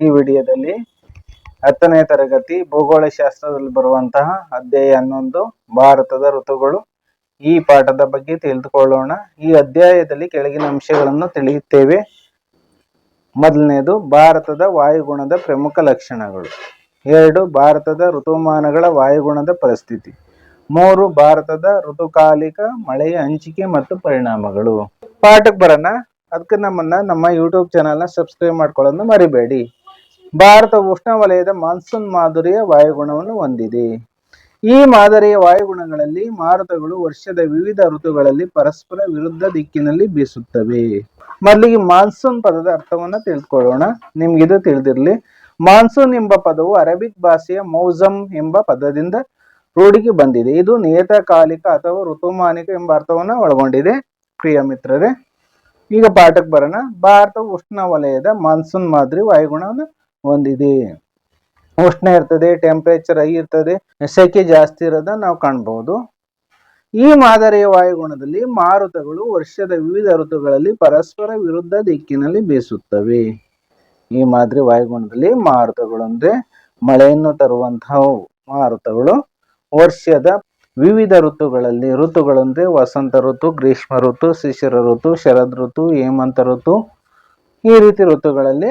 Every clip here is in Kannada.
ಈ ವಿಡಿಯೋದಲ್ಲಿ ಹತ್ತನೇ ತರಗತಿ ಭೂಗೋಳಶಾಸ್ತ್ರದಲ್ಲಿ ಬರುವಂತಹ ಅಧ್ಯಾಯ ಹನ್ನೊಂದು, ಭಾರತದ ಋತುಗಳು. ಈ ಪಾಠದ ಬಗ್ಗೆ ತಿಳಿದುಕೊಳ್ಳೋಣ. ಈ ಅಧ್ಯಾಯದಲ್ಲಿ ಕೆಳಗಿನ ಅಂಶಗಳನ್ನು ತಿಳಿಯುತ್ತೇವೆ. ಮೊದಲನೇದು, ಭಾರತದ ವಾಯುಗುಣದ ಪ್ರಮುಖ ಲಕ್ಷಣಗಳು. ಎರಡು, ಭಾರತದ ಋತುಮಾನಗಳ ವಾಯುಗುಣದ ಪರಿಸ್ಥಿತಿ. ಮೂರು, ಭಾರತದ ಋತುಕಾಲಿಕ ಮಳೆಯ ಹಂಚಿಕೆ ಮತ್ತು ಪರಿಣಾಮಗಳು. ಪಾಠಕ್ಕೆ ಬರೋಣ. ಅದಕ್ಕೆ ನಮ್ಮನ್ನ ನಮ್ಮ ಯೂಟ್ಯೂಬ್ ಚಾನಲ್ನ ಸಬ್ಸ್ಕ್ರೈಬ್ ಮಾಡ್ಕೊಳ್ಳೋದನ್ನ ಮರಿಬೇಡಿ. ಭಾರತ ಉಷ್ಣವಲಯದ ಮಾನ್ಸೂನ್ ಮಾದರಿಯ ವಾಯುಗುಣವನ್ನು ಹೊಂದಿದೆ. ಈ ಮಾದರಿಯ ವಾಯುಗುಣಗಳಲ್ಲಿ ಮಾರುತಗಳು ವರ್ಷದ ವಿವಿಧ ಋತುಗಳಲ್ಲಿ ಪರಸ್ಪರ ವಿರುದ್ಧ ದಿಕ್ಕಿನಲ್ಲಿ ಬೀಸುತ್ತವೆ. ಮೊದಲಿಗೆ ಮಾನ್ಸೂನ್ ಪದದ ಅರ್ಥವನ್ನ ತಿಳ್ಕೊಳ್ಳೋಣ. ನಿಮ್ಗಿದು ತಿಳಿದಿರಲಿ. ಮಾನ್ಸೂನ್ ಎಂಬ ಪದವು ಅರಬಿಕ್ ಭಾಷೆಯ ಮೌಸಮ್ ಎಂಬ ಪದದಿಂದ ರೂಢಿಗೆ ಬಂದಿದೆ. ಇದು ನಿಯತಕಾಲಿಕ ಅಥವಾ ಋತುಮಾನಿಕ ಎಂಬ ಅರ್ಥವನ್ನು ಒಳಗೊಂಡಿದೆ. ಪ್ರಿಯ ಮಿತ್ರರೇ, ಈಗ ಪಾಠಕ್ಕೆ ಬರೋಣ. ಭಾರತ ಉಷ್ಣವಲಯದ ಮಾನ್ಸೂನ್ ಮಾದರಿ ವಾಯುಗುಣವನ್ನು ಹೊಂದಿದೆ ಉಷ್ಣ ಇರ್ತದೆ ಟೆಂಪರೇಚರ್ ಹೈ ಇರ್ತದೆ, ಸೆಕೆ ಜಾಸ್ತಿ ಇರೋದನ್ನ ನಾವು ಕಾಣ್ಬಹುದು ಈ ಮಾದರಿಯ ವಾಯುಗುಣದಲ್ಲಿ ಮಾರುತಗಳು ವರ್ಷದ ವಿವಿಧ ಋತುಗಳಲ್ಲಿ ಪರಸ್ಪರ ವಿರುದ್ಧ ದಿಕ್ಕಿನಲ್ಲಿ ಬೀಸುತ್ತವೆ. ಈ ಮಾದರಿ ವಾಯುಗುಣದಲ್ಲಿ ಮಾರುತಗಳು ಅಂದ್ರೆ ಮಳೆಯನ್ನು ತರುವಂತಹ ಮಾರುತಗಳು, ವರ್ಷದ ವಿವಿಧ ಋತುಗಳಲ್ಲಿ ಋತುಗಳಂದ್ರೆ ವಸಂತ ಋತು, ಗ್ರೀಷ್ಮ ಋತು, ಶಿಶಿರ ಋತು, ಶರದ್ ಋತು, ಹೇಮಂತ ಋತು, ಈ ರೀತಿ ಋತುಗಳಲ್ಲಿ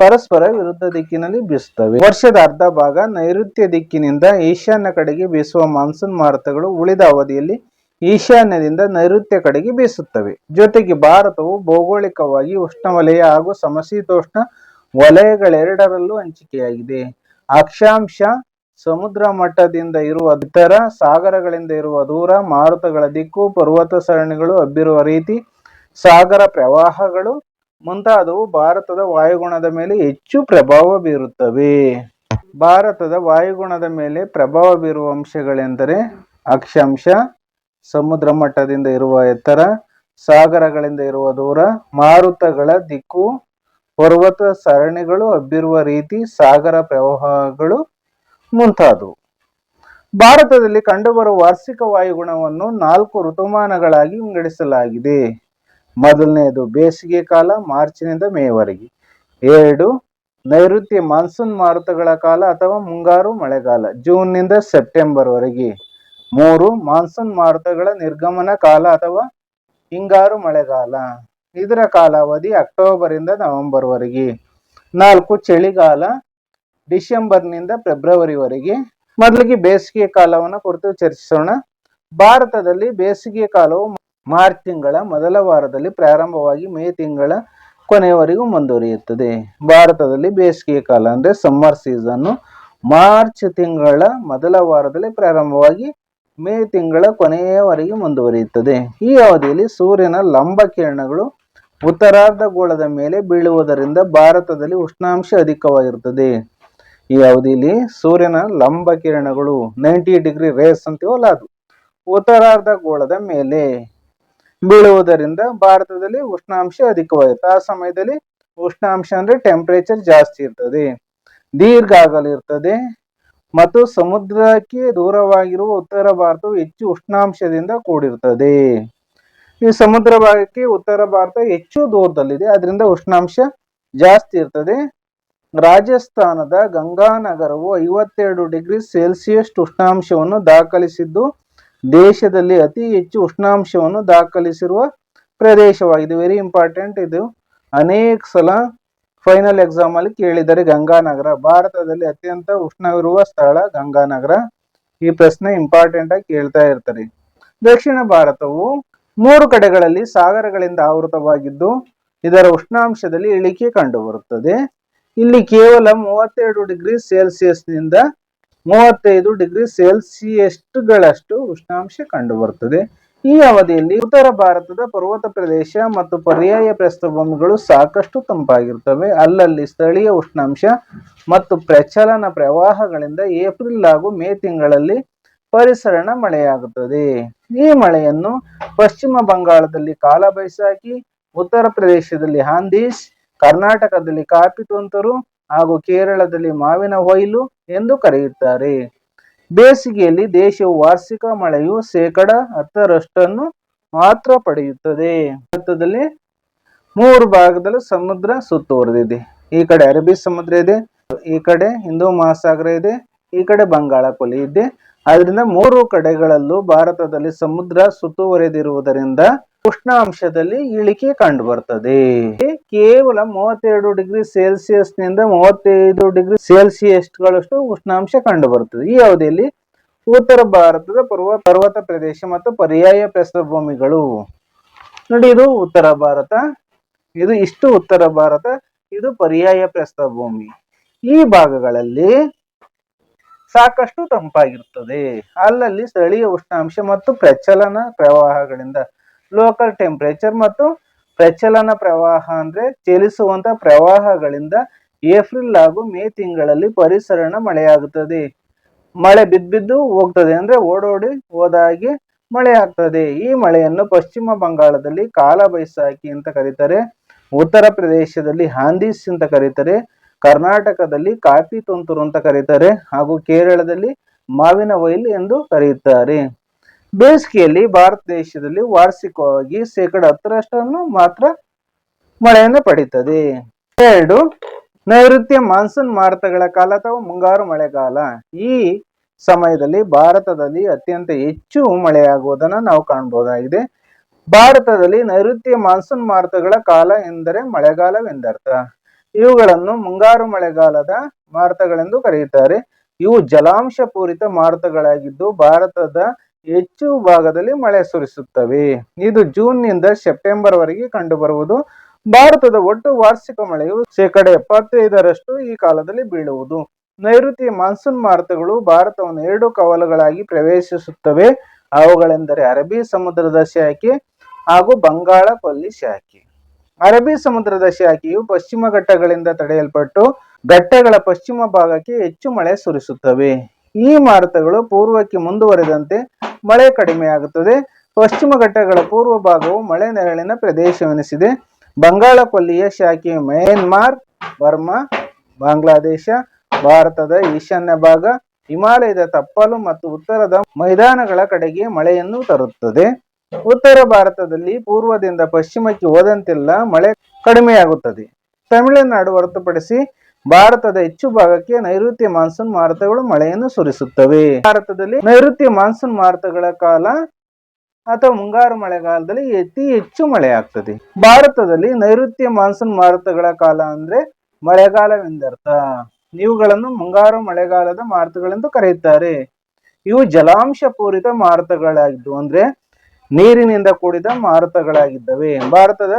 ಪರಸ್ಪರ ವಿರುದ್ಧ ದಿಕ್ಕಿನಲ್ಲಿ ಬೀಸುತ್ತವೆ. ವರ್ಷದ ಅರ್ಧ ಭಾಗ ನೈಋತ್ಯ ದಿಕ್ಕಿನಿಂದ ಈಶಾನ್ಯ ಕಡೆಗೆ ಬೀಸುವ ಮಾನ್ಸೂನ್ ಮಾರುತಗಳು ಉಳಿದ ಅವಧಿಯಲ್ಲಿ ಈಶಾನ್ಯದಿಂದ ನೈಋತ್ಯ ಕಡೆಗೆ ಬೀಸುತ್ತವೆ. ಜೊತೆಗೆ ಭಾರತವು ಭೌಗೋಳಿಕವಾಗಿ ಉಷ್ಣವಲಯ ಹಾಗೂ ಸಮಶೀತೋಷ್ಣ ವಲಯಗಳೆರಡರಲ್ಲೂ ಹಂಚಿಕೆಯಾಗಿದೆ. ಅಕ್ಷಾಂಶ ಸಮುದ್ರ ಮಟ್ಟದಿಂದ ಇರುವ ಇತರ ಸಾಗರಗಳಿಂದ ಇರುವ ದೂರ ಮಾರುತಗಳ ದಿಕ್ಕು ಪರ್ವತ ಸರಣಿಗಳು ಹಬ್ಬಿರುವ ರೀತಿ ಸಾಗರ ಪ್ರವಾಹಗಳು ಮುಂತಾದವು ಭಾರತದ ವಾಯುಗುಣದ ಮೇಲೆ ಹೆಚ್ಚು ಪ್ರಭಾವ ಬೀರುತ್ತವೆ. ಭಾರತದ ವಾಯುಗುಣದ ಮೇಲೆ ಪ್ರಭಾವ ಬೀರುವ ಅಂಶಗಳೆಂದರೆ ಅಕ್ಷಾಂಶ, ಸಮುದ್ರ ಮಟ್ಟದಿಂದ ಇರುವ ಎತ್ತರ, ಸಾಗರಗಳಿಂದ ಇರುವ ದೂರ, ಮಾರುತಗಳ ದಿಕ್ಕು, ಪರ್ವತ ಸರಣಿಗಳು ಹಬ್ಬಿರುವ ರೀತಿ, ಸಾಗರ ಪ್ರವಾಹಗಳು ಮುಂತಾದವು. ಭಾರತದಲ್ಲಿ ಕಂಡುಬರುವ ವಾರ್ಷಿಕ ವಾಯುಗುಣವನ್ನು ನಾಲ್ಕು ಋತುಮಾನಗಳಾಗಿ ವಿಂಗಡಿಸಲಾಗಿದೆ. ಮೊದಲನೆಯದು ಬೇಸಿಗೆ ಕಾಲ, ಮಾರ್ಚ್ನಿಂದ ಮೇವರೆಗೆ. ಎರಡು, ನೈಋತ್ಯ ಮಾನ್ಸೂನ್ ಮಾರುತಗಳ ಕಾಲ ಅಥವಾ ಮುಂಗಾರು ಮಳೆಗಾಲ, ಜೂನ್ನಿಂದ ಸೆಪ್ಟೆಂಬರ್ ವರೆಗೆ ಮೂರು, ಮಾನ್ಸೂನ್ ಮಾರುತಗಳ ನಿರ್ಗಮನ ಕಾಲ ಅಥವಾ ಹಿಂಗಾರು ಮಳೆಗಾಲ. ಇದರ ಕಾಲಾವಧಿ ಅಕ್ಟೋಬರ್ ಇಂದ ನವೆಂಬರ್ ವರೆಗೆ ನಾಲ್ಕು, ಚಳಿಗಾಲ, ಡಿಸೆಂಬರ್ನಿಂದ ಫೆಬ್ರವರಿವರೆಗೆ. ಮೊದಲಿಗೆ ಬೇಸಿಗೆ ಕಾಲವನ್ನು ಕುರಿತು ಚರ್ಚಿಸೋಣ. ಭಾರತದಲ್ಲಿ ಬೇಸಿಗೆ ಕಾಲವು ಮಾರ್ಚ್ ತಿಂಗಳ ಮೊದಲ ವಾರದಲ್ಲಿ ಪ್ರಾರಂಭವಾಗಿ ಮೇ ತಿಂಗಳ ಕೊನೆಯವರೆಗೂ ಮುಂದುವರಿಯುತ್ತದೆ. ಭಾರತದಲ್ಲಿ ಬೇಸಿಗೆ ಕಾಲ ಅಂದ್ರೆ ಸಮ್ಮರ್ ಸೀಸನ್ ಮಾರ್ಚ್ ತಿಂಗಳ ಮೊದಲ ವಾರದಲ್ಲಿ ಪ್ರಾರಂಭವಾಗಿ ಮೇ ತಿಂಗಳ ಕೊನೆಯವರೆಗೆ ಮುಂದುವರಿಯುತ್ತದೆ. ಈ ಅವಧಿಯಲ್ಲಿ ಸೂರ್ಯನ ಲಂಬ ಕಿರಣಗಳು ಉತ್ತರಾರ್ಧ ಗೋಳದ ಮೇಲೆ ಬೀಳುವುದರಿಂದ ಭಾರತದಲ್ಲಿ ಉಷ್ಣಾಂಶ ಅಧಿಕವಾಗಿರುತ್ತದೆ. ಈ ಅವಧಿಯಲ್ಲಿ ಸೂರ್ಯನ ಲಂಬ ಕಿರಣಗಳು ನೈಂಟಿ ಡಿಗ್ರಿ ರೇಸ್ ಅಂತೀವಲ್ಲ ಅದು ಉತ್ತರಾರ್ಧಗೋಳದ ಮೇಲೆ. ಬೀಳುವುದರಿಂದ ಭಾರತದಲ್ಲಿ ಉಷ್ಣಾಂಶ ಅಧಿಕವಾಗಿರುತ್ತೆ. ಆ ಸಮಯದಲ್ಲಿ ಉಷ್ಣಾಂಶ ಅಂದ್ರೆ ಟೆಂಪರೇಚರ್ ಜಾಸ್ತಿ ಇರ್ತದೆ. ದೀರ್ಘ ಇರ್ತದೆ ಮತ್ತು ಸಮುದ್ರಕ್ಕೆ ದೂರವಾಗಿರುವ ಉತ್ತರ ಭಾರತವು ಹೆಚ್ಚು ಉಷ್ಣಾಂಶದಿಂದ ಕೂಡಿರ್ತದೆ. ಈ ಸಮುದ್ರ ಭಾಗಕ್ಕೆ ಉತ್ತರ ಭಾರತ ಹೆಚ್ಚು ದೂರದಲ್ಲಿದೆ. ಅದರಿಂದ ಉಷ್ಣಾಂಶ ಜಾಸ್ತಿ ಇರ್ತದೆ. ರಾಜಸ್ಥಾನದ ಗಂಗಾನಗರವು ಐವತ್ತೆರಡು ಡಿಗ್ರಿ ಸೆಲ್ಸಿಯಸ್ ಉಷ್ಣಾಂಶವನ್ನು ದಾಖಲಿಸಿದ್ದು ದೇಶದಲ್ಲಿ ಅತಿ ಹೆಚ್ಚು ಉಷ್ಣಾಂಶವನ್ನು ದಾಖಲಿಸಿರುವ ಪ್ರದೇಶವಾಗಿದೆ. ವೆರಿ ಇಂಪಾರ್ಟೆಂಟ್ ಇದು. ಅನೇಕ ಸಲ ಫೈನಲ್ ಎಕ್ಸಾಮ್ ಅಲ್ಲಿ ಕೇಳಿದರೆ ಗಂಗಾನಗರ. ಭಾರತದಲ್ಲಿ ಅತ್ಯಂತ ಉಷ್ಣವಿರುವ ಸ್ಥಳ ಗಂಗಾನಗರ. ಈ ಪ್ರಶ್ನೆ ಇಂಪಾರ್ಟೆಂಟ್ ಆಗಿ ಕೇಳ್ತಾ ಇರ್ತಾರೆ. ದಕ್ಷಿಣ ಭಾರತವು ಮೂರು ಕಡೆಗಳಲ್ಲಿ ಸಾಗರಗಳಿಂದ ಆವೃತವಾಗಿದ್ದು, ಇದರ ಉಷ್ಣಾಂಶದಲ್ಲಿ ಇಳಿಕೆ ಕಂಡುಬರುತ್ತದೆ. ಇಲ್ಲಿ ಕೇವಲ ಮೂವತ್ತೆರಡು ಡಿಗ್ರಿ ಸೆಲ್ಸಿಯಸ್ನಿಂದ ಮೂವತ್ತೈದು ಡಿಗ್ರಿ ಸೆಲ್ಸಿಯಸ್ಗಳಷ್ಟು ಉಷ್ಣಾಂಶ ಕಂಡುಬರುತ್ತದೆ. ಈ ಅವಧಿಯಲ್ಲಿ ಉತ್ತರ ಭಾರತದ ಪರ್ವತ ಪ್ರದೇಶ ಮತ್ತು ಪರ್ಯಾಯ ಪ್ರಸ್ಥಭೂಮಿಗಳು ಸಾಕಷ್ಟು ತಂಪಾಗಿರುತ್ತವೆ. ಅಲ್ಲಲ್ಲಿ ಸ್ಥಳೀಯ ಉಷ್ಣಾಂಶ ಮತ್ತು ಪ್ರಚಲನ ಪ್ರವಾಹಗಳಿಂದ ಏಪ್ರಿಲ್ ಹಾಗೂ ಮೇ ತಿಂಗಳಲ್ಲಿ ಪರಿಸರಣ ಮಳೆಯಾಗುತ್ತದೆ. ಈ ಮಳೆಯನ್ನು ಪಶ್ಚಿಮ ಬಂಗಾಳದಲ್ಲಿ ಕಾಲಬೈಸಾಕಿ, ಉತ್ತರ ಪ್ರದೇಶದಲ್ಲಿ ಹಾಂದೀಶ್ ಕರ್ನಾಟಕದಲ್ಲಿ ಕಾಪಿ ತುಂತುರು ಹಾಗೂ ಕೇರಳದಲ್ಲಿ ಮಾವಿನ ಹೊಯ್ಲು ಎಂದು ಕರೆಯುತ್ತಾರೆ. ಬೇಸಿಗೆಯಲ್ಲಿ ದೇಶವು ವಾರ್ಷಿಕ ಮಳೆಯು ಶೇಕಡ ಹತ್ತರಷ್ಟನ್ನು ಮಾತ್ರ ಪಡೆಯುತ್ತದೆ. ಭಾರತದಲ್ಲಿ ಮೂರು ಭಾಗದಲ್ಲಿ ಸಮುದ್ರ ಸುತ್ತುವರೆದಿದೆ. ಈ ಕಡೆ ಅರಬ್ಬಿ ಸಮುದ್ರ ಇದೆ, ಈ ಕಡೆ ಹಿಂದೂ ಮಹಾಸಾಗರ ಇದೆ, ಈ ಕಡೆ ಬಂಗಾಳ ಕೊಲ್ಲಿ ಇದೆ. ಅದರಿಂದ ಮೂರು ಕಡೆಗಳಲ್ಲೂ ಭಾರತದಲ್ಲಿ ಸಮುದ್ರ ಸುತ್ತುವರೆದಿರುವುದರಿಂದ ಉಷ್ಣಾಂಶದಲ್ಲಿ ಇಳಿಕೆ ಕಂಡು ಬರ್ತದೆ ಕೇವಲ ಮೂವತ್ತೆರಡು ಡಿಗ್ರಿ ಸೆಲ್ಸಿಯಸ್ನಿಂದ ಮೂವತ್ತೈದು ಡಿಗ್ರಿ ಸೆಲ್ಸಿಯಸ್ ಗಳಷ್ಟು ಉಷ್ಣಾಂಶ ಕಂಡು ಬರ್ತದೆ ಈ ಅವಧಿಯಲ್ಲಿ ಉತ್ತರ ಭಾರತದ ಪರ್ವ, ಪರ್ವತ ಪ್ರದೇಶ ಮತ್ತು ಪರ್ಯಾಯ ಪ್ರಸ್ಥಭೂಮಿಗಳು ನೋಡಿ, ಇದು ಉತ್ತರ ಭಾರತ, ಇದು ಇಷ್ಟು ಉತ್ತರ ಭಾರತ, ಇದು ಪರ್ಯಾಯ ಪ್ರಸ್ಥಭೂಮಿ ಈ ಭಾಗಗಳಲ್ಲಿ ಸಾಕಷ್ಟು ತಂಪಾಗಿರುತ್ತದೆ. ಅಲ್ಲಲ್ಲಿ ಸ್ಥಳೀಯ ಉಷ್ಣಾಂಶ ಮತ್ತು ಪ್ರಚಲನ ಪ್ರವಾಹಗಳಿಂದ ಲೋಕಲ್ ಟೆಂಪರೇಚರ್ ಮತ್ತು ಪ್ರಚಲನ ಪ್ರವಾಹ ಅಂದ್ರೆ ಚಲಿಸುವಂತ ಪ್ರವಾಹಗಳಿಂದ ಏಪ್ರಿಲ್ ಹಾಗೂ ಮೇ ತಿಂಗಳಲ್ಲಿ ಪರಿಸರಣ ಮಳೆಯಾಗುತ್ತದೆ. ಮಳೆ ಬಿದ್ದು ಹೋಗ್ತದೆ ಅಂದ್ರೆ ಓಡೋಡಿ ಹೋದಾಗಿ ಮಳೆ ಆಗ್ತದೆ. ಈ ಮಳೆಯನ್ನು ಪಶ್ಚಿಮ ಬಂಗಾಳದಲ್ಲಿ ಕಾಲ ಬೈಸಾಖಿ ಅಂತ ಕರೀತಾರೆ. ಉತ್ತರ ಪ್ರದೇಶದಲ್ಲಿ ಹಾಂದೀಸ್ ಅಂತ ಕರೀತಾರೆ. ಕರ್ನಾಟಕದಲ್ಲಿ ಕಾಫಿ ತುಂತುರು ಅಂತ ಕರೀತಾರೆ. ಹಾಗೂ ಕೇರಳದಲ್ಲಿ ಮಾವಿನ ವೈಲ್ ಎಂದು ಕರೆಯುತ್ತಾರೆ ಬೇಸಿಗೆಯಲ್ಲಿ ಭಾರತ ದೇಶದಲ್ಲಿ ವಾರ್ಷಿಕವಾಗಿ ಶೇಕಡ ಹತ್ತರಷ್ಟನ್ನು ಮಾತ್ರ ಮಳೆಯನ್ನು ಪಡೀತದೆ. ಎರಡು, ನೈಋತ್ಯ ಮಾನ್ಸೂನ್ ಮಾರುತಗಳ ಕಾಲ ಅಥವಾ ಮುಂಗಾರು ಮಳೆಗಾಲ. ಈ ಸಮಯದಲ್ಲಿ ಭಾರತದಲ್ಲಿ ಅತ್ಯಂತ ಹೆಚ್ಚು ಮಳೆಯಾಗುವುದನ್ನು ನಾವು ಕಾಣಬಹುದಾಗಿದೆ. ಭಾರತದಲ್ಲಿ ನೈಋತ್ಯ ಮಾನ್ಸೂನ್ ಮಾರುತಗಳ ಕಾಲ ಎಂದರೆ ಮಳೆಗಾಲವೆಂದರ್ಥ. ಇವುಗಳನ್ನು ಮುಂಗಾರು ಮಳೆಗಾಲದ ಮಾರುತಗಳೆಂದು ಕರೆಯುತ್ತಾರೆ. ಇವು ಜಲಾಂಶ ಪೂರಿತ ಮಾರುತಗಳಾಗಿದ್ದು ಭಾರತದ ಹೆಚ್ಚು ಭಾಗದಲ್ಲಿ ಮಳೆ ಸುರಿಸುತ್ತವೆ. ಇದು ಜೂನ್ನಿಂದ ಸೆಪ್ಟೆಂಬರ್ ವರೆಗೆ ಕಂಡುಬರುವುದು. ಭಾರತದ ಒಟ್ಟು ವಾರ್ಷಿಕ ಮಳೆಯು ಶೇಕಡ ಎಪ್ಪತ್ತೈದರಷ್ಟು ಈ ಕಾಲದಲ್ಲಿ ಬೀಳುವುದು. ನೈಋತ್ಯ ಮಾನ್ಸೂನ್ ಮಾರುತಗಳು ಭಾರತವನ್ನು ಎರಡು ಕವಲುಗಳಾಗಿ ಪ್ರವೇಶಿಸುತ್ತವೆ. ಅವುಗಳೆಂದರೆ ಅರಬ್ಬಿ ಸಮುದ್ರದ ಶಾಖೆ ಹಾಗೂ ಬಂಗಾಳ ಕೊಲ್ಲಿ ಶಾಖೆ. ಅರಬ್ಬಿ ಸಮುದ್ರದ ಶಾಖೆಯು ಪಶ್ಚಿಮ ಘಟ್ಟಗಳಿಂದ ತಡೆಯಲ್ಪಟ್ಟು ಘಟ್ಟಗಳ ಪಶ್ಚಿಮ ಭಾಗಕ್ಕೆ ಹೆಚ್ಚು ಮಳೆ ಸುರಿಸುತ್ತವೆ. ಈ ಮಾರುತಗಳು ಪೂರ್ವಕ್ಕೆ ಮುಂದುವರೆದಂತೆ ಮಳೆ ಕಡಿಮೆಯಾಗುತ್ತದೆ. ಪಶ್ಚಿಮ ಘಟ್ಟಗಳ ಪೂರ್ವ ಭಾಗವು ಮಳೆ ನೆರಳಿನ ಪ್ರದೇಶವೆನಿಸಿದೆ. ಬಂಗಾಳ ಕೊಲ್ಲಿಯ ಶಾಖೆಯು ಮಯನ್ಮಾರ್, ಬರ್ಮಾ, ಬಾಂಗ್ಲಾದೇಶ, ಭಾರತದ ಈಶಾನ್ಯ ಭಾಗ, ಹಿಮಾಲಯದ ತಪ್ಪಲು ಮತ್ತು ಉತ್ತರದ ಮೈದಾನಗಳ ಕಡೆಗೆ ಮಳೆಯನ್ನು ತರುತ್ತದೆ. ಉತ್ತರ ಭಾರತದಲ್ಲಿ ಪೂರ್ವದಿಂದ ಪಶ್ಚಿಮಕ್ಕೆ ಹೋದಂತೆಲ್ಲ ಮಳೆ ಕಡಿಮೆಯಾಗುತ್ತದೆ. ತಮಿಳುನಾಡು ಹೊರತುಪಡಿಸಿ ಭಾರತದ ಹೆಚ್ಚು ಭಾಗಕ್ಕೆ ನೈಋತ್ಯ ಮಾನ್ಸೂನ್ ಮಾರುತಗಳು ಮಳೆಯನ್ನು ಸುರಿಸುತ್ತವೆ. ಭಾರತದಲ್ಲಿ ನೈಋತ್ಯ ಮಾನ್ಸೂನ್ ಮಾರುತಗಳ ಕಾಲ ಅಥವಾ ಮುಂಗಾರು ಮಳೆಗಾಲದಲ್ಲಿ ಅತಿ ಹೆಚ್ಚು ಮಳೆ ಆಗ್ತದೆ ಭಾರತದಲ್ಲಿ ನೈಋತ್ಯ ಮಾನ್ಸೂನ್ ಮಾರುತಗಳ ಕಾಲ ಅಂದ್ರೆ ಮಳೆಗಾಲವೆಂದರ್ಥ. ಇವುಗಳನ್ನು ಮುಂಗಾರು ಮಳೆಗಾಲದ ಮಾರುತಗಳೆಂದು ಕರೆಯುತ್ತಾರೆ. ಇವು ಜಲಾಂಶ ಪೂರಿತ ಮಾರುತಗಳಾಗಿದ್ದು ಅಂದ್ರೆ ನೀರಿನಿಂದ ಕೂಡಿದ ಮಾರುತಗಳಾಗಿದ್ದವೆ. ಭಾರತದ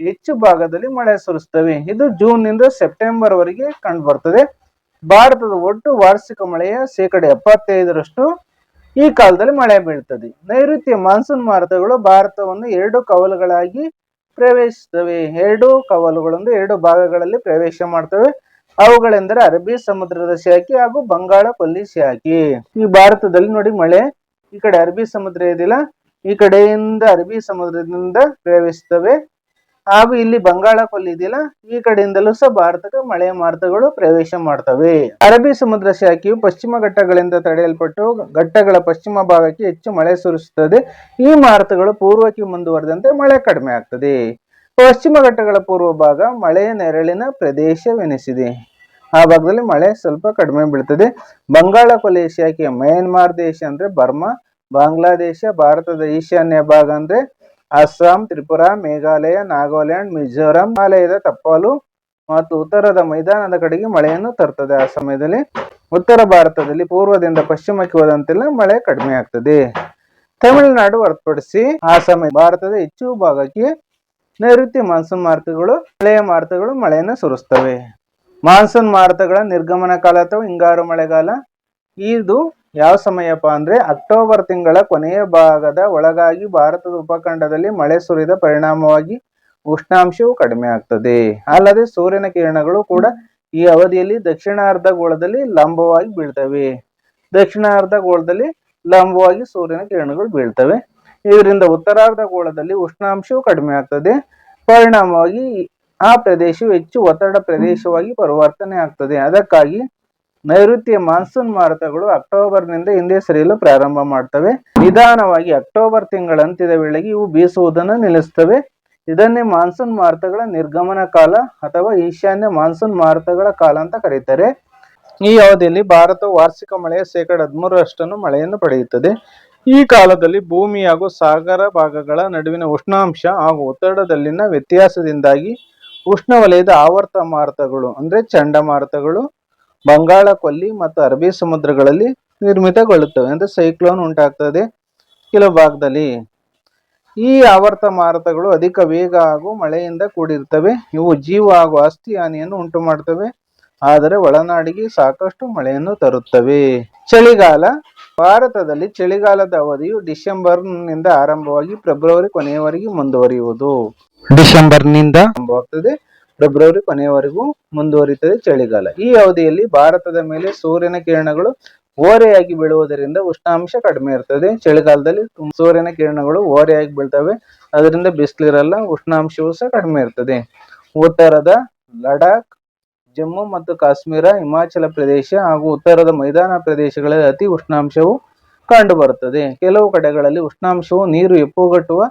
ಹೆಚ್ಚು ಭಾಗದಲ್ಲಿ ಮಳೆ ಸುರಿಸ್ತವೆ. ಇದು ಜೂನ್ನಿಂದ ಸೆಪ್ಟೆಂಬರ್ ವರೆಗೆ ಕಂಡು ಬರ್ತದೆ ಭಾರತದ ಒಟ್ಟು ವಾರ್ಷಿಕ ಮಳೆಯ ಶೇಕಡ ಎಪ್ಪತ್ತೈದರಷ್ಟು ಈ ಕಾಲದಲ್ಲಿ ಮಳೆ ಬೀಳ್ತದೆ. ನೈಋತ್ಯ ಮಾನ್ಸೂನ್ ಮಾರುತಗಳು ಭಾರತವನ್ನು ಎರಡು ಕವಲುಗಳಾಗಿ ಪ್ರವೇಶಿಸುತ್ತವೆ. ಎರಡು ಕವಲುಗಳೊಂದು ಎರಡು ಭಾಗಗಳಲ್ಲಿ ಪ್ರವೇಶ ಮಾಡ್ತವೆ. ಅವುಗಳೆಂದರೆ ಅರಬ್ಬಿ ಸಮುದ್ರದ ಶಾಖೆ ಹಾಗೂ ಬಂಗಾಳ ಕೊಲ್ಲಿ ಶಾಖೆ. ಈ ಭಾರತದಲ್ಲಿ ನೋಡಿ ಮಳೆ ಈ ಕಡೆ ಅರಬ್ಬಿ ಸಮುದ್ರ ಇದಿಲ್ಲ ಈ ಕಡೆಯಿಂದ ಅರಬ್ಬಿ ಸಮುದ್ರದಿಂದ ಪ್ರವೇಶಿಸ್ತವೆ ಹಾಗೂ ಇಲ್ಲಿ ಬಂಗಾಳ ಕೊಲ್ಲಿ ಇದೆಯಲ್ಲ ಈ ಕಡೆಯಿಂದಲೂ ಸಹ ಭಾರತಕ್ಕೆ ಮಳೆ ಮಾರುತಗಳು ಪ್ರವೇಶ ಮಾಡ್ತವೆ. ಅರಬ್ಬಿ ಸಮುದ್ರ ಶಾಖೆಯು ಪಶ್ಚಿಮ ಘಟ್ಟಗಳಿಂದ ತಡೆಯಲ್ಪಟ್ಟು ಘಟ್ಟಗಳ ಪಶ್ಚಿಮ ಭಾಗಕ್ಕೆ ಹೆಚ್ಚು ಮಳೆ ಸುರಿಸುತ್ತದೆ. ಈ ಮಾರುತಗಳು ಪೂರ್ವಕ್ಕೆ ಮುಂದುವರೆದಂತೆ ಮಳೆ ಕಡಿಮೆ ಆಗ್ತದೆ. ಪಶ್ಚಿಮ ಘಟ್ಟಗಳ ಪೂರ್ವ ಭಾಗ ಮಳೆಯ ನೆರಳಿನ ಪ್ರದೇಶವೆನಿಸಿದೆ. ಆ ಭಾಗದಲ್ಲಿ ಮಳೆ ಸ್ವಲ್ಪ ಕಡಿಮೆ ಬೀಳ್ತದೆ. ಬಂಗಾಳ ಕೊಲ್ಲಿಯ ಶಾಖೆಯ ಮಯನ್ಮಾರ್ ದೇಶ ಅಂದ್ರೆ ಬರ್ಮಾ, ಬಾಂಗ್ಲಾದೇಶ, ಭಾರತದ ಈಶಾನ್ಯ ಭಾಗ ಅಂದ್ರೆ ಅಸ್ಸಾಂ, ತ್ರಿಪುರ, ಮೇಘಾಲಯ, ನಾಗಾಲ್ಯಾಂಡ್, ಮಿಜೋರಾಂ, ಹಿಮಾಲಯದ ತಪ್ಪಾಲು ಮತ್ತು ಉತ್ತರದ ಮೈದಾನದ ಕಡೆಗೆ ಮಳೆಯನ್ನು ತರ್ತದೆ. ಆ ಸಮಯದಲ್ಲಿ ಉತ್ತರ ಭಾರತದಲ್ಲಿ ಪೂರ್ವದಿಂದ ಪಶ್ಚಿಮಕ್ಕೆ ಹೋದಂತೆಲ್ಲ ಮಳೆ ಕಡಿಮೆ ಆಗ್ತದೆ. ತಮಿಳುನಾಡು ಹೊರತುಪಡಿಸಿ ಆ ಸಮಯ ಭಾರತದ ಹೆಚ್ಚು ಭಾಗಕ್ಕೆ ನೈಋತ್ಯ ಮಾನ್ಸೂನ್ ಮಾರುತಗಳು ಮಳೆಯ ಮಾರುತಗಳು ಮಳೆಯನ್ನು ಸುರಿಸ್ತವೆ. ಮಾನ್ಸೂನ್ ಮಾರುತಗಳ ನಿರ್ಗಮನ ಕಾಲ ಅಥವಾ ಹಿಂಗಾರು ಮಳೆಗಾಲ, ಇದು ಯಾವ ಸಮಯಪ್ಪ ಅಂದ್ರೆ ಅಕ್ಟೋಬರ್ ತಿಂಗಳ ಕೊನೆಯ ಭಾಗದ ಒಳಗಾಗಿ ಭಾರತದ ಉಪಖಂಡದಲ್ಲಿ ಮಳೆ ಸುರಿದ ಪರಿಣಾಮವಾಗಿ ಉಷ್ಣಾಂಶವು ಕಡಿಮೆ ಆಗ್ತದೆ. ಅಲ್ಲದೆ ಸೂರ್ಯನ ಕಿರಣಗಳು ಕೂಡ ಈ ಅವಧಿಯಲ್ಲಿ ದಕ್ಷಿಣಾರ್ಧಗೋಳದಲ್ಲಿ ಲಂಬವಾಗಿ ಬೀಳ್ತವೆ. ದಕ್ಷಿಣಾರ್ಧಗೋಳದಲ್ಲಿ ಲಂಬವಾಗಿ ಸೂರ್ಯನ ಕಿರಣಗಳು ಬೀಳ್ತವೆ. ಇದರಿಂದ ಉತ್ತರಾರ್ಧಗೋಳದಲ್ಲಿ ಉಷ್ಣಾಂಶವು ಕಡಿಮೆ ಆಗ್ತದೆ. ಪರಿಣಾಮವಾಗಿ ಆ ಪ್ರದೇಶವು ಹೆಚ್ಚು ಒತ್ತಡ ಪ್ರದೇಶವಾಗಿ ಪರಿವರ್ತನೆ ಆಗ್ತದೆ. ಅದಕ್ಕಾಗಿ ನೈಋತ್ಯ ಮಾನ್ಸೂನ್ ಮಾರುತಗಳು ಅಕ್ಟೋಬರ್ನಿಂದ ಹಿಂದೆ ಸರಿಯಲು ಪ್ರಾರಂಭ ಮಾಡ್ತವೆ. ನಿಧಾನವಾಗಿ ಅಕ್ಟೋಬರ್ ತಿಂಗಳ ಅಂತ್ಯದ ವೇಳೆಗೆ ಇವು ಬೀಸುವುದನ್ನು ನಿಲ್ಲಿಸುತ್ತವೆ. ಇದನ್ನೇ ಮಾನ್ಸೂನ್ ಮಾರುತಗಳ ನಿರ್ಗಮನ ಕಾಲ ಅಥವಾ ಈಶಾನ್ಯ ಮಾನ್ಸೂನ್ ಮಾರುತಗಳ ಕಾಲ ಅಂತ ಕರೀತಾರೆ. ಈ ಅವಧಿಯಲ್ಲಿ ಭಾರತ ವಾರ್ಷಿಕ ಮಳೆಯ ಶೇಕಡ ಹದಿಮೂರರಷ್ಟನ್ನು ಮಳೆಯನ್ನು ಪಡೆಯುತ್ತದೆ. ಈ ಕಾಲದಲ್ಲಿ ಭೂಮಿ ಹಾಗೂ ಸಾಗರ ಭಾಗಗಳ ನಡುವಿನ ಉಷ್ಣಾಂಶ ಹಾಗೂ ಒತ್ತಡದಲ್ಲಿನ ವ್ಯತ್ಯಾಸದಿಂದಾಗಿ ಉಷ್ಣವಲಯದ ಆವರ್ತ ಮಾರುತಗಳು ಅಂದರೆ ಚಂಡಮಾರುತಗಳು ಬಂಗಾಳ ಕೊಲ್ಲಿ ಮತ್ತು ಅರಬ್ಬಿ ಸಮುದ್ರಗಳಲ್ಲಿ ನಿರ್ಮಿತಗೊಳ್ಳುತ್ತವೆ. ಅಂದ್ರೆ ಸೈಕ್ಲೋನ್ ಉಂಟಾಗ್ತದೆ ಕೆಲವು ಭಾಗದಲ್ಲಿ. ಈ ಆವರ್ತ ಮಾರುತಗಳು ಅಧಿಕ ವೇಗ ಹಾಗೂ ಮಳೆಯಿಂದ ಕೂಡಿರ್ತವೆ ಇವು ಜೀವ ಹಾಗೂ ಆಸ್ತಿ ಹಾನಿಯನ್ನು ಉಂಟು ಮಾಡ್ತವೆ ಆದರೆ ಒಳನಾಡಿಗೆ ಸಾಕಷ್ಟು ಮಳೆಯನ್ನು ತರುತ್ತವೆ. ಚಳಿಗಾಲ ಭಾರತದಲ್ಲಿ ಚಳಿಗಾಲದ ಅವಧಿಯು ಡಿಸೆಂಬರ್ನಿಂದ ಆರಂಭವಾಗಿ ಫೆಬ್ರವರಿ ಕೊನೆಯವರೆಗೆ ಮುಂದುವರಿಯುವುದು. ಡಿಸೆಂಬರ್ನಿಂದ ಆರಂಭವಾಗ್ತದೆ. ಫೆಬ್ರವರಿ ಕೊನೆಯವರೆಗೂ ಮುಂದುವರಿಯುತ್ತದೆ ಚಳಿಗಾಲ. ಈ ಅವಧಿಯಲ್ಲಿ ಭಾರತದ ಮೇಲೆ ಸೂರ್ಯನ ಕಿರಣಗಳು ಓರೆಯಾಗಿ ಬೀಳುವುದರಿಂದ ಉಷ್ಣಾಂಶ ಕಡಿಮೆ ಇರ್ತದೆ. ಚಳಿಗಾಲದಲ್ಲಿ ಸೂರ್ಯನ ಕಿರಣಗಳು ಓರೆಯಾಗಿ ಬೀಳ್ತವೆ. ಅದರಿಂದ ಬಿಸಿಲಿರಲ್ಲ, ಉಷ್ಣಾಂಶವೂ ಸಹ ಕಡಿಮೆ ಇರ್ತದೆ. ಉತ್ತರದ ಲಡಾಖ್, ಜಮ್ಮು ಮತ್ತು ಕಾಶ್ಮೀರ, ಹಿಮಾಚಲ ಪ್ರದೇಶ ಹಾಗೂ ಉತ್ತರದ ಮೈದಾನ ಪ್ರದೇಶಗಳಲ್ಲಿ ಅತಿ ಉಷ್ಣಾಂಶವು ಕಂಡುಬರುತ್ತದೆ. ಕೆಲವು ಕಡೆಗಳಲ್ಲಿ ಉಷ್ಣಾಂಶವು ನೀರು ಎಪ್ಪುಗಟ್ಟುವ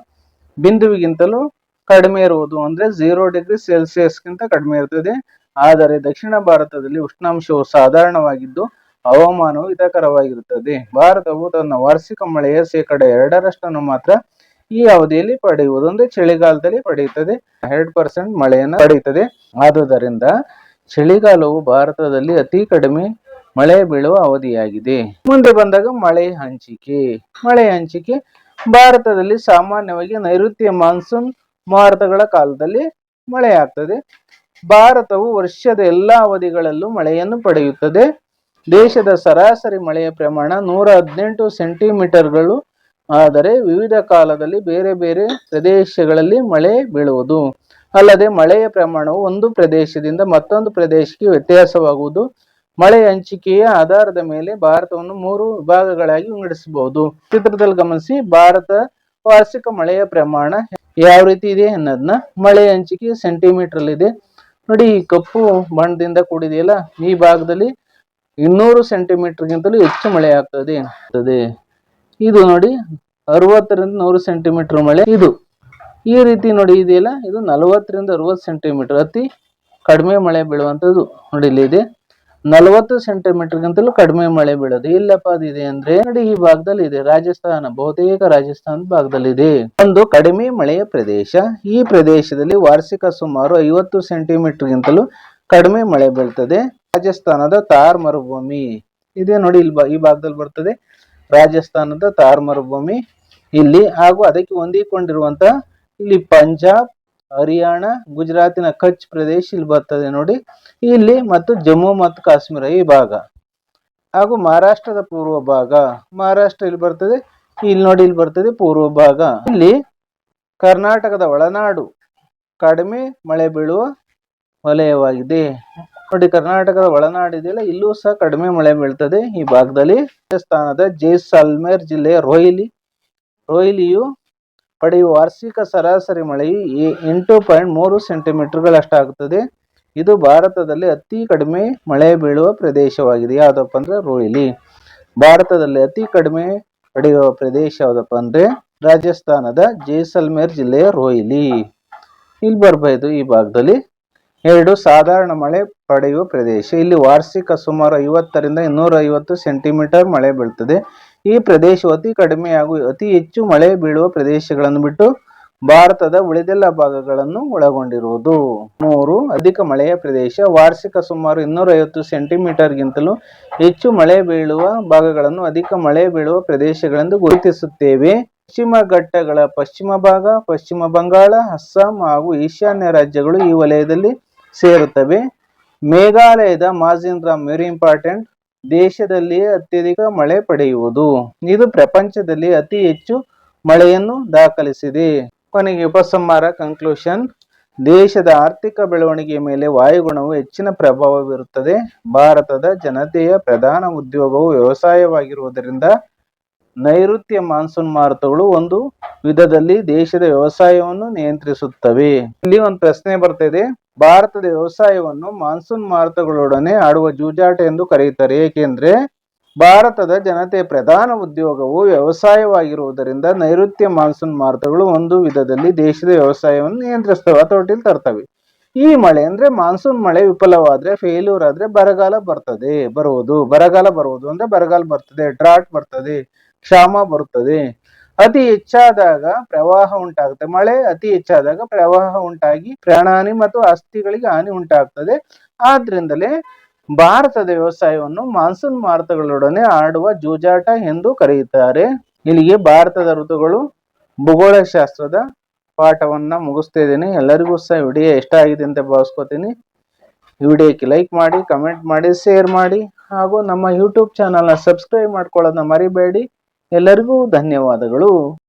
ಬಿಂದುವಿಗಿಂತಲೂ ಕಡಿಮೆ ಇರುವುದು ಅಂದ್ರೆ ಝೀರೋ ಡಿಗ್ರಿ ಸೆಲ್ಸಿಯಸ್ಗಿಂತ ಕಡಿಮೆ ಇರ್ತದೆ ಆದರೆ ದಕ್ಷಿಣ ಭಾರತದಲ್ಲಿ ಉಷ್ಣಾಂಶವು ಸಾಧಾರಣವಾಗಿದ್ದು ಹವಾಮಾನವು ಹಿತಕರವಾಗಿರುತ್ತದೆ. ಭಾರತವು ತನ್ನ ವಾರ್ಷಿಕ ಮಳೆಯ ಶೇಕಡ ಎರಡರಷ್ಟನ್ನು ಮಾತ್ರ ಈ ಅವಧಿಯಲ್ಲಿ ಪಡೆಯುವುದು ಅಂದ್ರೆ ಚಳಿಗಾಲದಲ್ಲಿ ಪಡೆಯುತ್ತದೆ. ಎರಡು ಪರ್ಸೆಂಟ್ ಮಳೆಯನ್ನು ಪಡೆಯುತ್ತದೆ. ಆದುದರಿಂದ ಚಳಿಗಾಲವು ಭಾರತದಲ್ಲಿ ಅತಿ ಕಡಿಮೆ ಮಳೆ ಬೀಳುವ ಅವಧಿಯಾಗಿದೆ. ಮುಂದೆ ಬಂದಾಗ ಮಳೆ ಹಂಚಿಕೆ. ಮಳೆ ಹಂಚಿಕೆ ಭಾರತದಲ್ಲಿ ಸಾಮಾನ್ಯವಾಗಿ ನೈಋತ್ಯ ಮಾನ್ಸೂನ್ ಮಾರುತಗಳ ಕಾಲದಲ್ಲಿ ಮಳೆಯಾಗ್ತದೆ. ಭಾರತವು ವರ್ಷದ ಎಲ್ಲಾ ಅವಧಿಗಳಲ್ಲೂ ಮಳೆಯನ್ನು ಪಡೆಯುತ್ತದೆ. ದೇಶದ ಸರಾಸರಿ ಮಳೆಯ ಪ್ರಮಾಣ ನೂರ ಹದಿನೆಂಟು ಸೆಂಟಿಮೀಟರ್ಗಳು. ಆದರೆ ವಿವಿಧ ಕಾಲದಲ್ಲಿ ಬೇರೆ ಬೇರೆ ಪ್ರದೇಶಗಳಲ್ಲಿ ಮಳೆ ಬೀಳುವುದು. ಅಲ್ಲದೆ ಮಳೆಯ ಪ್ರಮಾಣವು ಒಂದು ಪ್ರದೇಶದಿಂದ ಮತ್ತೊಂದು ಪ್ರದೇಶಕ್ಕೆ ವ್ಯತ್ಯಾಸವಾಗುವುದು. ಮಳೆ ಹಂಚಿಕೆಯ ಆಧಾರದ ಮೇಲೆ ಭಾರತವನ್ನು ಮೂರು ವಿಭಾಗಗಳಾಗಿ ವಿಂಗಡಿಸಬಹುದು. ಚಿತ್ರದಲ್ಲಿ ಗಮನಿಸಿ, ಭಾರತ ವಾರ್ಷಿಕ ಮಳೆಯ ಪ್ರಮಾಣ ಯಾವ ರೀತಿ ಇದೆ ಅನ್ನೋದನ್ನ ಮಳೆ ಹಂಚಿಕೆ ಸೆಂಟಿಮೀಟರ್ ಅಲ್ಲಿ ಇದೆ. ನೋಡಿ, ಈ ಕಪ್ಪು ಬಣ್ಣದಿಂದ ಕೂಡಿದೆಯಲ್ಲ, ಈ ಭಾಗದಲ್ಲಿ ಇನ್ನೂರು ಸೆಂಟಿಮೀಟರ್ಗಿಂತಲೂ ಹೆಚ್ಚು ಮಳೆ ಆಗ್ತದೆ. ಆಗ್ತದೆ. ಇದು ನೋಡಿ, ಅರವತ್ತರಿಂದ ನೂರು ಸೆಂಟಿಮೀಟರ್ ಮಳೆ ಇದು. ಈ ರೀತಿ ನೋಡಿ, ಇದೆಯಲ್ಲ, ಇದು ನಲವತ್ತರಿಂದ ಅರವತ್ತು ಸೆಂಟಿಮೀಟರ್ ಅತಿ ಕಡಿಮೆ ಮಳೆ ಬೀಳುವಂಥದ್ದು ನೋಡಿ ಇಲ್ಲಿ ಇದೆ. ನಲವತ್ತು ಸೆಂಟಿಮೀಟರ್ಗಿಂತಲೂ ಕಡಿಮೆ ಮಳೆ ಬೀಳೋದು. ಇಲ್ಲಪ್ಪ ಅದಿದೆ ಅಂದ್ರೆ ನೋಡಿ ಈ ಭಾಗದಲ್ಲಿ ಇದೆ. ರಾಜಸ್ಥಾನ, ಬಹುತೇಕ ರಾಜಸ್ಥಾನ ಭಾಗದಲ್ಲಿ ಇದೆ. ಒಂದು ಕಡಿಮೆ ಮಳೆಯ ಪ್ರದೇಶ. ಈ ಪ್ರದೇಶದಲ್ಲಿ ವಾರ್ಷಿಕ ಸುಮಾರು ಐವತ್ತು ಸೆಂಟಿಮೀಟರ್ಗಿಂತಲೂ ಕಡಿಮೆ ಮಳೆ ಬೀಳ್ತದೆ. ರಾಜಸ್ಥಾನದ ತಾರ್ ಮರುಭೂಮಿ ಇದೆ ನೋಡಿ, ಇಲ್ಲಿ ಈ ಭಾಗದಲ್ಲಿ ಬರ್ತದೆ. ರಾಜಸ್ಥಾನದ ತಾರ್ ಮರುಭೂಮಿ ಇಲ್ಲಿ ಹಾಗೂ ಅದಕ್ಕೆ ಹೊಂದಿಕೊಂಡಿರುವಂತ ಇಲ್ಲಿ ಪಂಜಾಬ್ ಹರಿಯಾಣ, ಗುಜರಾತಿನ ಕಚ್ ಪ್ರದೇಶ ಇಲ್ಲಿ ಬರ್ತದೆ ನೋಡಿ. ಇಲ್ಲಿ ಮತ್ತು ಜಮ್ಮು ಮತ್ತು ಕಾಶ್ಮೀರ ಈ ಭಾಗ. ಹಾಗೂ ಮಹಾರಾಷ್ಟ್ರದ ಪೂರ್ವ ಭಾಗ. ಮಹಾರಾಷ್ಟ್ರ ಇಲ್ಲಿ ಬರ್ತದೆ, ಇಲ್ಲಿ ನೋಡಿ ಇಲ್ಲಿ ಬರ್ತದೆ ಪೂರ್ವ ಭಾಗ. ಇಲ್ಲಿ ಕರ್ನಾಟಕದ ಒಳನಾಡು ಕಡಿಮೆ ಮಳೆ ಬೀಳುವ ವಲಯವಾಗಿದೆ. ನೋಡಿ, ಕರ್ನಾಟಕದ ಒಳನಾಡಿದೆಯಲ್ಲ ಇಲ್ಲೂ ಸಹ ಕಡಿಮೆ ಮಳೆ ಬೀಳ್ತದೆ ಈ ಭಾಗದಲ್ಲಿ. ರಾಜಸ್ಥಾನದ ಜೈಸಲ್ಮೇರ್ ಜಿಲ್ಲೆಯ ರೋಹಿಲಿ, ರೋಹಿಲಿಯು ಪಡೆಯುವ ವಾರ್ಷಿಕ ಸರಾಸರಿ ಮಳೆಯು ಎಂಟು ಪಾಯಿಂಟ್ ಮೂರು ಸೆಂಟಿಮೀಟರ್ಗಳಷ್ಟಾಗುತ್ತದೆ. ಇದು ಭಾರತದಲ್ಲಿ ಅತಿ ಕಡಿಮೆ ಮಳೆ ಬೀಳುವ ಪ್ರದೇಶವಾಗಿದೆ. ಯಾವುದಪ್ಪ ಅಂದರೆ ರೋಹಿಲಿ. ಭಾರತದಲ್ಲಿ ಅತಿ ಕಡಿಮೆ ಪಡೆಯುವ ಪ್ರದೇಶ ಯಾವುದಪ್ಪ ಅಂದರೆ ರಾಜಸ್ಥಾನದ ಜೈಸಲ್ಮೇರ್ ಜಿಲ್ಲೆಯ ರೋಹಿಲಿ. ಇಲ್ಲಿ ಬರ್ಬೋದು ಈ ಭಾಗದಲ್ಲಿ. ಎರಡು ಸಾಧಾರಣ ಮಳೆ ಪಡೆಯುವ ಪ್ರದೇಶ. ಇಲ್ಲಿ ವಾರ್ಷಿಕ ಸುಮಾರು ಐವತ್ತರಿಂದ ಇನ್ನೂರ ಐವತ್ತು ಸೆಂಟಿಮೀಟರ್ ಮಳೆ ಬೀಳ್ತದೆ. ಈ ಪ್ರದೇಶವು ಅತಿ ಕಡಿಮೆ ಹಾಗೂ ಅತಿ ಹೆಚ್ಚು ಮಳೆ ಬೀಳುವ ಪ್ರದೇಶಗಳನ್ನು ಬಿಟ್ಟು ಭಾರತದ ಉಳಿದೆಲ್ಲ ಭಾಗಗಳನ್ನು ಒಳಗೊಂಡಿರುವುದು. ಮೂರು ಅಧಿಕ ಮಳೆಯ ಪ್ರದೇಶ, ವಾರ್ಷಿಕ ಸುಮಾರು ಇನ್ನೂರೈವತ್ತು ಸೆಂಟಿಮೀಟರ್ಗಿಂತಲೂ ಹೆಚ್ಚು ಮಳೆ ಬೀಳುವ ಭಾಗಗಳನ್ನು ಅಧಿಕ ಮಳೆ ಬೀಳುವ ಪ್ರದೇಶಗಳೆಂದು ಗುರುತಿಸುತ್ತೇವೆ. ಪಶ್ಚಿಮ ಘಟ್ಟಗಳ ಪಶ್ಚಿಮ ಭಾಗ, ಪಶ್ಚಿಮ ಬಂಗಾಳ, ಅಸ್ಸಾಂ ಹಾಗೂ ಈಶಾನ್ಯ ರಾಜ್ಯಗಳು ಈ ವಲಯದಲ್ಲಿ ಸೇರುತ್ತವೆ. ಮೇಘಾಲಯದ ಮಾಜಿನ್ರಾಮ್ ವೆರಿ ಇಂಪಾರ್ಟೆಂಟ್ ದೇಶದಲ್ಲಿಯೇ ಅತ್ಯಧಿಕ ಮಳೆ ಪಡೆಯುವುದು. ಇದು ಪ್ರಪಂಚದಲ್ಲಿ ಅತಿ ಹೆಚ್ಚು ಮಳೆಯನ್ನು ದಾಖಲಿಸಿದೆ. ಕೊನೆಗೆ ಉಪಸಂಹಾರ ಕನ್ಕ್ಲೂಷನ್ ದೇಶದ ಆರ್ಥಿಕ ಬೆಳವಣಿಗೆಯ ಮೇಲೆ ವಾಯುಗುಣವು ಹೆಚ್ಚಿನ ಪ್ರಭಾವ ಬೀರುತ್ತದೆ ಭಾರತದ ಜನತೆಯ ಪ್ರಧಾನ ಉದ್ಯೋಗವು ವ್ಯವಸಾಯವಾಗಿರುವುದರಿಂದ ನೈಋತ್ಯ ಮಾನ್ಸೂನ್ ಮಾರುತಗಳು ಒಂದು ವಿಧದಲ್ಲಿ ದೇಶದ ವ್ಯವಸಾಯವನ್ನು ನಿಯಂತ್ರಿಸುತ್ತವೆ. ಇಲ್ಲಿ ಒಂದು ಪ್ರಶ್ನೆ ಬರ್ತಿದೆ. ಭಾರತದ ವ್ಯವಸಾಯವನ್ನು ಮಾನ್ಸೂನ್ ಮಾರುತಗಳೊಡನೆ ಆಡುವ ಜೂಜಾಟ ಎಂದು ಕರೆಯುತ್ತಾರೆ. ಏಕೆಂದರೆ ಭಾರತದ ಜನತೆಯ ಪ್ರಧಾನ ಉದ್ಯೋಗವು ವ್ಯವಸಾಯವಾಗಿರುವುದರಿಂದ ನೈಋತ್ಯ ಮಾನ್ಸೂನ್ ಮಾರುತಗಳು ಒಂದು ವಿಧದಲ್ಲಿ ದೇಶದ ವ್ಯವಸಾಯವನ್ನು ನಿಯಂತ್ರಿಸ್ತವೆ ತೊಟ್ಟಿಲ್ ತರ್ತವೆ. ಈ ಮಳೆ ಅಂದ್ರೆ ಮಾನ್ಸೂನ್ ಮಳೆ ವಿಫಲವಾದ್ರೆ ಫೇಲ್ಯೂರ್ ಆದ್ರೆ ಬರಗಾಲ ಬರ್ತದೆ, ಬರುವುದು. ಬರಗಾಲ ಬರುವುದು ಅಂದ್ರೆ ಬರಗಾಲ ಬರ್ತದೆ ಡ್ರಾಟ್ ಬರ್ತದೆ, ಕ್ಷಾಮ ಬರುತ್ತದೆ. ಅತಿ ಹೆಚ್ಚಾದಾಗ ಪ್ರವಾಹ ಉಂಟಾಗುತ್ತೆ. ಮಳೆ ಅತಿ ಹೆಚ್ಚಾದಾಗ ಪ್ರವಾಹ ಉಂಟಾಗಿ ಪ್ರಾಣಹಾನಿ ಮತ್ತು ಆಸ್ತಿಗಳಿಗೆ ಹಾನಿ ಉಂಟಾಗ್ತದೆ. ಆದ್ರಿಂದಲೇ ಭಾರತದ ವ್ಯವಸಾಯವನ್ನು ಮಾನ್ಸೂನ್ ಮಾರುತಗಳೊಡನೆ ಆಡುವ ಜೂಜಾಟ ಎಂದು ಕರೆಯುತ್ತಾರೆ. ಇಲ್ಲಿಗೆ ಭಾರತದ ಋತುಗಳು ಭೂಗೋಳಶಾಸ್ತ್ರದ ಪಾಠವನ್ನ ಮುಗಿಸ್ತಾ ಎಲ್ಲರಿಗೂ ಸಹ ವಿಡಿಯೋ ಇಷ್ಟ ಆಗಿದೆ ಅಂತ ಭಾವಿಸ್ಕೋತೀನಿ. ವಿಡಿಯೋಕ್ಕೆ ಲೈಕ್ ಮಾಡಿ, ಕಮೆಂಟ್ ಮಾಡಿ, ಶೇರ್ ಮಾಡಿ ಹಾಗೂ ನಮ್ಮ ಯೂಟ್ಯೂಬ್ ಚಾನಲ್ನ ಸಬ್ಸ್ಕ್ರೈಬ್ ಮಾಡ್ಕೊಳ್ಳೋದನ್ನ ಮರಿಬೇಡಿ. ಎಲ್ಲರಿಗೂ ಧನ್ಯವಾದಗಳು.